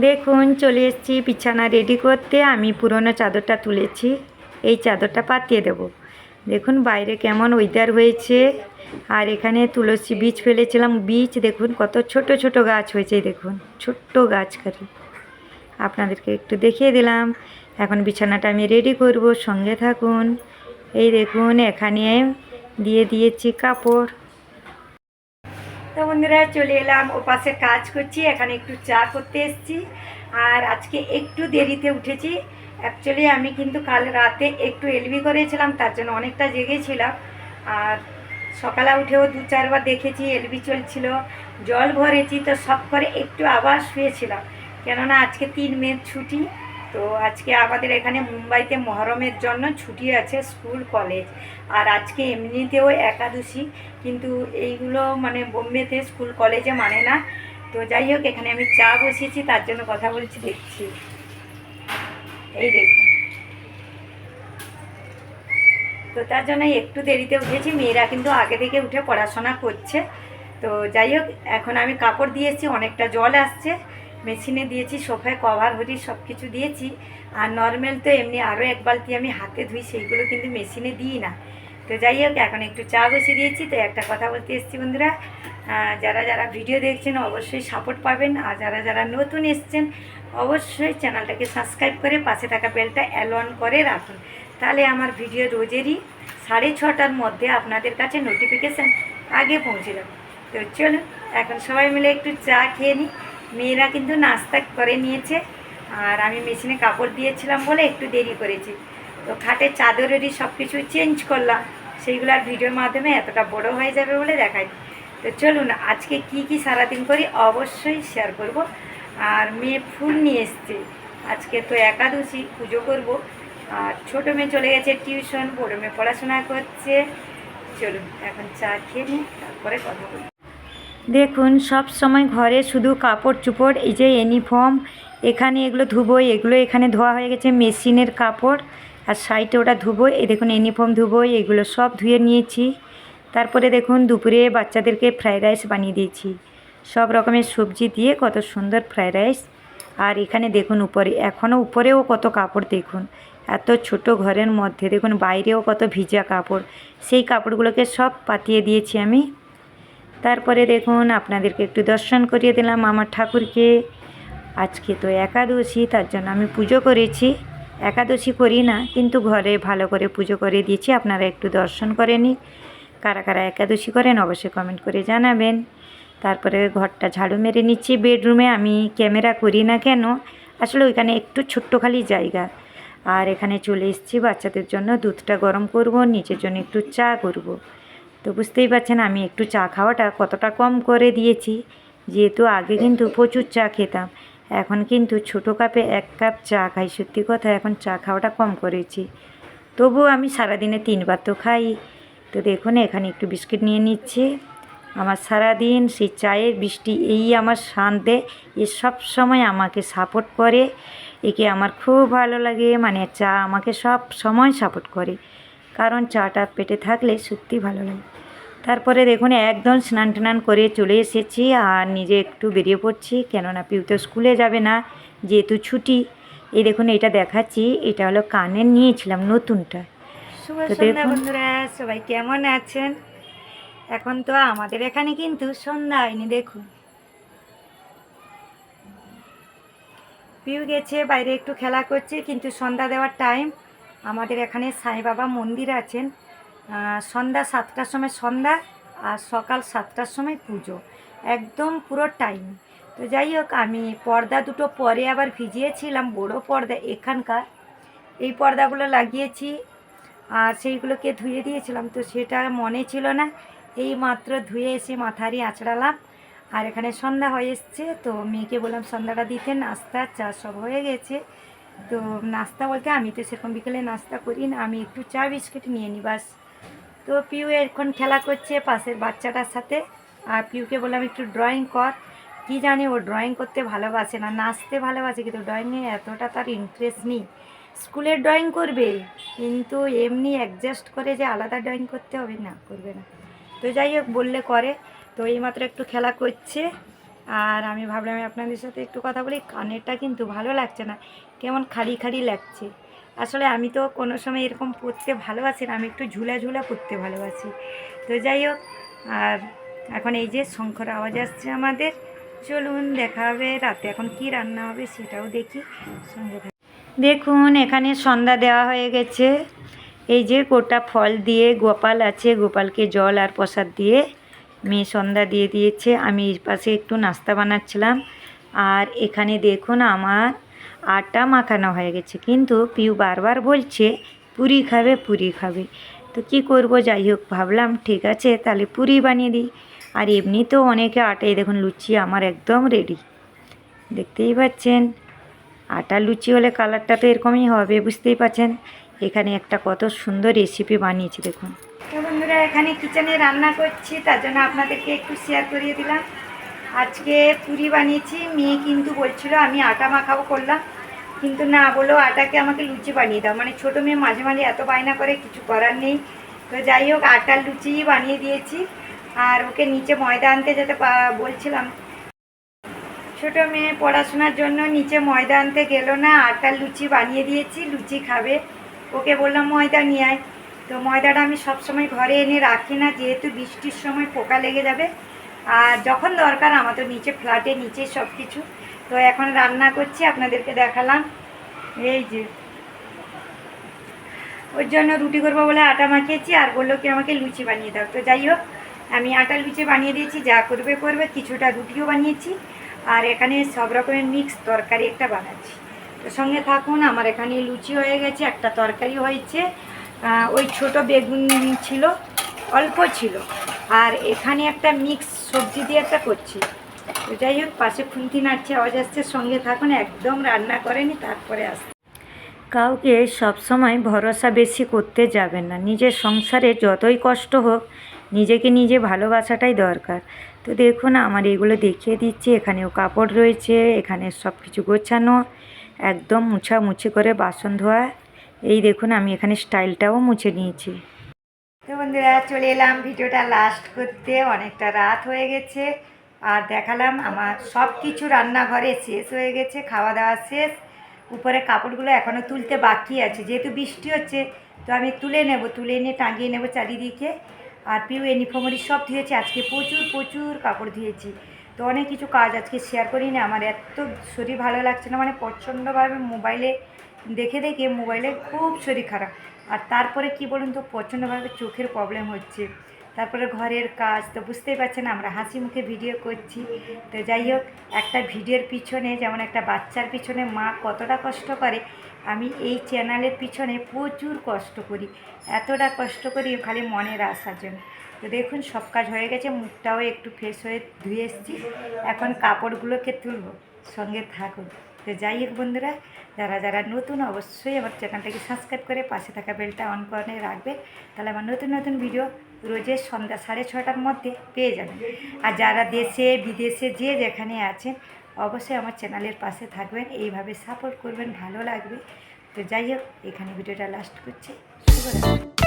দেখুন, চলে এসেছি বিছানা রেডি করতে। আমি পুরনো চাদরটা তুলেছি। এই চাদরটা পাতিয়ে দেব। দেখুন, বাইরে কেমন ওয়েদার হয়েছে। আর এখানে তুলসী বীজ ফেলেছিলাম। বীজ, দেখুন, কত ছোট ছোট গাছ হয়েছে দেখুন, ছোট্ট গাছ খালি। আপনাদেরকে একটু দেখিয়ে দিলাম। এখন বিছানাটা আমি রেডি করব। সঙ্গে থাকুন। এই দেখুন, এখানে দিয়ে দিয়েছি কাপড়। বন্ধুরা, চলে এলাম ও পাশে কাজ করছি, এখানে একটু চা করতে এসেছি। আর আজকে একটু দেরিতে উঠেছি। অ্যাকচুয়ালি আমি কিন্তু কাল রাতে একটু এলবি করেছিলাম, তার জন্য অনেকটা জেগেছিলাম আর সকালে উঠেও দু চারবার দেখেছি, এলবি চলছিল, জল ভরেছি, তো সব করে একটু আবার শুয়েছিলাম। কেননা, আজকে তিন মের ছুটি। তো আজকে আমাদের এখানে মুম্বাইতে মহরমের জন্য ছুটি আছে স্কুল, কলেজ। আর আজকে এমনিতেও একাদশী, কিন্তু এইগুলো মানে বোম্বেতে স্কুল, কলেজে মানে না। তো যাই হোক, এখানে আমি চা বসিয়েছি, তার জন্য কথা বলছি, দেখছি। এই দেখুন। তো তার জন্য একটু দেরিতে উঠেছি, মেয়েরা কিন্তু আগে থেকে উঠে পড়াশোনা করছে। তো যাই হোক, এখন আমি কাপড় দিয়েছি অনেকটা জল আসছে। মেশিনে দিয়েছি, সোফায় কভার হরি সব কিছু দিয়েছি। আর নর্মাল তো এমনি আরও এক বালতি আমি হাতে ধুই, সেইগুলো কিন্তু মেশিনে দিই না। তো যাই হোক, এখন একটু চা বসিয়ে দিয়েছি, তো একটা কথা বলতে এসেছি বন্ধুরা। যারা যারা ভিডিও দেখছেন, অবশ্যই সাপোর্ট পাবেন। আর যারা যারা নতুন এসছেন, অবশ্যই চ্যানেলটাকে সাবস্ক্রাইব করে পাশে থাকা বেলটা অ্যাল অন করে রাখুন। তাহলে আমার ভিডিও রোজেরই সাড়ে ছটার মধ্যে আপনাদের কাছে নোটিফিকেশান আগে পৌঁছে যাবে। তো চলুন, এখন সবাই মিলে একটু চা খেয়ে নিই। মেয়েরা কিন্তু নাস্তা করে নিয়েছে। আর আমি মেশিনে কাপড় দিয়েছিলাম বলে একটু দেরি করেছি। তো খাটের চাদরেরই সব কিছু চেঞ্জ করলাম। সেইগুলো আর ভিডিওর মাধ্যমে এতটা বড় হয়ে যাবে বলে দেখাই। তো চলুন, আজকে কি কি সারাদিন করি অবশ্যই শেয়ার করব। আর মেয়ে ফুল নিয়ে এসছে। আজকে তো একাদশী, পুজো করব। আর ছোটো মেয়ে চলে গেছে টিউশন বড়ো মেয়ে পড়াশোনা করছে। চলুন, এখন চা খেয়ে নিই, তারপরে কথা বলি দেখুন, সব সময় ঘরে শুধু কাপড় চুপড় এই যে ইউনিফর্ম এখানে এগুলো ধুবো, এগুলো এখানে ধোয়া হয়ে গেছে, মেশিনের কাপড়, আর সাইডে ওটা ধুবো, এই দেখুন ইউনিফর্ম ধুবো, এগুলো সব ধুয়ে নিয়েছি। তারপরে দেখুন, দুপুরে বাচ্চাদেরকে ফ্রায়েড রাইস বানিয়ে দিয়েছি। সব রকমের সবজি দিয়ে কত সুন্দর ফ্রায়েড রাইস আর এখানে দেখুন উপরে এখনও উপরেও কত কাপড় দেখুন। এত ছোট ঘরের মধ্যে, দেখুন বাইরেও কত ভিজা কাপড়। সেই কাপড়গুলোকে সব পাতিয়ে দিয়েছি আমি। তারপরে দেখুন আপনাদেরকে একটু দর্শন করিয়ে দিলাম আমার ঠাকুরকে। আজকে তো একাদশী, তার জন্য আমি পুজো করেছি। একাদশী করি না, কিন্তু ঘরে ভালো করে পুজো করে দিয়েছি। আপনারা একটু দর্শন করে নিন। কারা কারা একাদশী করেন অবশ্যই কমেন্ট করে জানাবেন। তারপরে ঘরটা ঝাড়ু মেরে নিচ্ছি। বেডরুমে আমি ক্যামেরা করি না কেন? আসলে ওইখানে একটু ছোট্ট খালি জায়গা। আর এখানে চলে এসেছি বাচ্চাদের জন্য দুধটা গরম করব, নিজের জন্য একটু চা করব। তো বুঝতেই পারছেন আমি একটু চা খাওয়াটা কতটা কম করে দিয়েছি। যেহেতু আগে কিন্তু প্রচুর চা খেতাম, এখন কিন্তু ছোটো কাপে এক কাপ চা খাই। সত্যি কথা, এখন চা খাওয়াটা কম করেছি। তবুও আমি সারাদিনে তিনবার তো খাই। তো দেখুন, এখানে একটু বিস্কিট নিয়ে নিচ্ছি। আমার সারাদিন সেই চায়ের বৃষ্টি, এই আমার শান্তে, এ সব সময় আমাকে সাপোর্ট করে। একে আমার খুব ভালো লাগে মানে চা আমাকে সব সময় সাপোর্ট করে। কারণ চাটা পেটে থাকলে সত্যি ভালো লাগে। তারপরে দেখুন একদম স্নান টান করে চলে এসেছি আর নিজে একটু বেরিয়ে পড়ছি। কেননা পিউ তো স্কুলে যাবে না যেহেতু ছুটি। এই দেখুন এটা দেখাচ্ছি। এটা হলো কানের নিয়েছিলাম নতুনটা। বন্ধুরা সবাই কেমন আছেন? এখন তো আমাদের এখানে কিন্তু সন্ধ্যা হয়নি দেখুন। পিউ গেছে বাইরে একটু খেলা করছে কিন্তু সন্ধ্যা দেওয়ার টাইম আমাদের এখানে সাই বাবা মন্দির আছেন। সন্ধ্যা সাতটার সময় সন্ধ্যা আর সকাল সাতটার সময় পুজো। একদম পুরো টাইম তো যাই হোক, আমি পর্দা দুটো পরে আবার ভিজিয়েছিলাম, বড় পর্দা এখানকার। এই পর্দাগুলো লাগিয়েছি আর সেইগুলোকে ধুয়ে দিয়েছিলাম। তো সেটা মনে ছিল না, এই মাত্র ধুয়ে এসে মাথারই আঁচড়ালাম। আর এখানে সন্ধ্যা হয়ে এসছে, তো মেয়েকে বললাম, সন্ধ্যাটা দিতে নাস্তা, চা সব হয়ে গেছে। তো নাস্তা বলতে আমি তো সেরকম বিকেলে নাস্তা করি না, আমি একটু চা বিস্কিট নিয়ে নিই বাস। তো পিউ এখন খেলা করছে পাশের বাচ্চাটার সাথে, আর পিউকে বললাম একটু ড্রয়িং কর। কি জানি ও ড্রয়িং করতে ভালোবাসে না, নাচতে ভালোবাসে, কিন্তু ড্রয়িংয়ে এতটা তার ইন্টারেস্ট নেই। স্কুলের ড্রয়িং করবে, কিন্তু এমনি অ্যাডজাস্ট করে যে আলাদা ড্রয়িং করতে হবে না, করবে না। তো যাই হোক, বললে করে। তো এইমাত্র একটু খেলা করছে। আর আমি ভাবলাম আপনাদের সাথে একটু কথা বলি, কানেরটা কিন্তু ভালো লাগছে না, কেমন খালি খালি লাগছে। আসলে আমি তো কোনো সময় এরকম পরতে ভালোবাসি না, আমি একটু ঝুলা ঝুলা পরতে ভালোবাসি। তো যাই হোক, আর এখন এই যে শঙ্কর আওয়াজ আসছে আমাদের, চলুন দেখা হবে রাতে, এখন কি রান্না হবে সেটাও দেখি সঙ্গে দেখুন, এখানে সন্ধ্যা দেওয়া হয়ে গেছে। এই যে গোটা ফল দিয়ে গোপাল আছে, গোপালকে জল আর প্রসাদ দিয়ে মেয়ে সন্ধ্যা দিয়ে দিয়েছে। আমি এই পাশে একটু নাস্তা বানাচ্ছিলাম। আর এখানে দেখুন আমার আটা মাখানো হয়ে গেছে। কিন্তু পিউ বারবার বলছে, পুরি খাবে পুরি খাবে। তো কি করব? যাই হোক, ভাবলাম, ঠিক আছে, তাহলে পুরি বানিয়ে দিই। আর এমনিতেও অনেকে আটাই দেখুন লুচি আমার একদম রেডি দেখতেই পাচ্ছেন, আটা লুচি হলে কালারটা তো এরকমই হবে, বুঝতেই পাচ্ছেন? এখানে একটা কত সুন্দর রেসিপি বানিয়েছি, দেখুন। তো বন্ধুরা, এখানে কিচেনে রান্না করছি, তার জন্য আপনাদেরকে একটু শেয়ার করিয়ে দিলাম। আজকে পুরি বানিয়েছি, মেয়ে কিন্তু বলছিল আমি আটা মাখাবো করলাম। কিন্তু না বলো, আটাকে আমাকে লুচি বানিয়ে দাও। মানে ছোটো মেয়ে মাঝে মাঝে এত বায়না করে, কিছু করার নেই। তো যাই হোক, আটার লুচিই বানিয়ে দিয়েছি। আর ওকে নিচে ময়দা আনতে যেতে বলছিলাম। ছোটো মেয়ে পড়াশোনার জন্য নিচে ময়দা আনতে গেল না, আটার লুচি বানিয়ে দিয়েছি, লুচি খাবে। ওকে বললাম, ময়দা নিয়ে আয়। তো ময়দাটা আমি সবসময় ঘরে এনে রাখি না, যেহেতু বৃষ্টির সময় পোকা লেগে যাবে। আর যখন দরকার আমার তো নিচে ফ্ল্যাটে নিচে সব কিছু তো এখন রান্না করছি, আপনাদেরকে দেখালাম। এই যে। ওর জন্য রুটি করব বলে আটা মাখিয়েছি, আর বলল কি আমাকে লুচি বানিয়ে দাও। তো যাই হোক, আমি আটা লুচি বানিয়ে দিয়েছি, যা করবে করবে, কিছুটা রুটিও বানিয়েছি। আর এখানে সব রকমের মিক্স তরকারি একটা বানাচ্ছি। তো সঙ্গে থাকুন, আমার এখানে লুচি হয়ে গেছে, একটা তরকারি হয়েছে। ওই ছোট বেগুন ছিল, অল্প ছিল। আর এখানে একটা মিক্স সবজি দিয়ে একটা করছি। তো যাই হোক, পাশে খুন্তি নাড়ছে, আওয়াজ আসছে, সঙ্গে থাকুন, একদম রান্না করেনি, তারপরে আসছে। কাউকে সবসময় ভরসা বেশি করতে যাবেন না। নিজের সংসারে যতই কষ্ট হোক, নিজেকে নিজে ভালোবাসাটাই দরকার। তো দেখুন, আমার এগুলো দেখিয়ে দিচ্ছি। এখানেও কাপড় রয়েছে, এখানে সব কিছু গোছানো, একদম মুছামুছি করে বাসন ধোয়া। এই দেখুন, আমি এখানে স্টাইলটাও মুছে নিয়েছি। তো বন্ধুরা, চলে এলাম ভিডিওটা লাস্ট করতে। অনেকটা রাত হয়ে গেছে। আর দেখালাম আমার সব কিছু রান্নাঘরে শেষ হয়ে গেছে, খাওয়া দাওয়া শেষ। উপরে কাপড়গুলো এখনও তুলতে বাকি আছে। যেহেতু বৃষ্টি হচ্ছে, তো আমি তুলে নেব, তুলে এনে টাঙিয়ে নেব চারিদিকে। আর পিউ ইউনিফর্মারি সব ধুয়েছি। আজকে প্রচুর প্রচুর কাপড় ধুয়েছি। তো অনেক কিছু কাজ আজকে শেয়ার করি না আমার এত শরীর ভালো লাগছে না মানে প্রচণ্ডভাবে মোবাইলে দেখে দেখে মোবাইলে খুব শরীর খারাপ। আর তারপরে কি বলুন তো, প্রচণ্ডভাবে চোখের প্রবলেম হচ্ছে। তারপরে ঘরের কাজ তো বুঝতেই পারছেন, আমরা হাসি মুখে ভিডিও করছি। তো যাই হোক, একটা ভিডিওর পিছনে, যেমন একটা বাচ্চার পিছনে মা কতটা কষ্ট করে, আমি এই চ্যানেলের পিছনে প্রচুর কষ্ট করি। এতটা কষ্ট করি, খালি মনের আসার জন্য। তো দেখুন, সব কাজ হয়ে গেছে, মুখটাও একটু ফ্রেশ হয়ে ধুয়ে এসেছি। এখন কাপড়গুলোকে তুলবো, সঙ্গে থাকুন। তো যাই হোক বন্ধুরা, যারা যারা নতুন অবশ্যই আমার চ্যানেলটাকে সাবস্ক্রাইব করে পাশে থাকা বেলটা অন করে রাখবে তাহলে আমার নতুন নতুন ভিডিও রোজের সন্ধ্যা সাড়ে ছটার মধ্যে পেয়ে যাবেন। আর যারা দেশে, বিদেশে যে যেখানে আছেন, অবশ্যই আমার চ্যানেলের পাশে থাকবেন। এইভাবে সাপোর্ট করবেন, ভালো লাগবে। তো যাই হোক, এখানে ভিডিওটা লাস্ট করছি। শুভরাত্রি।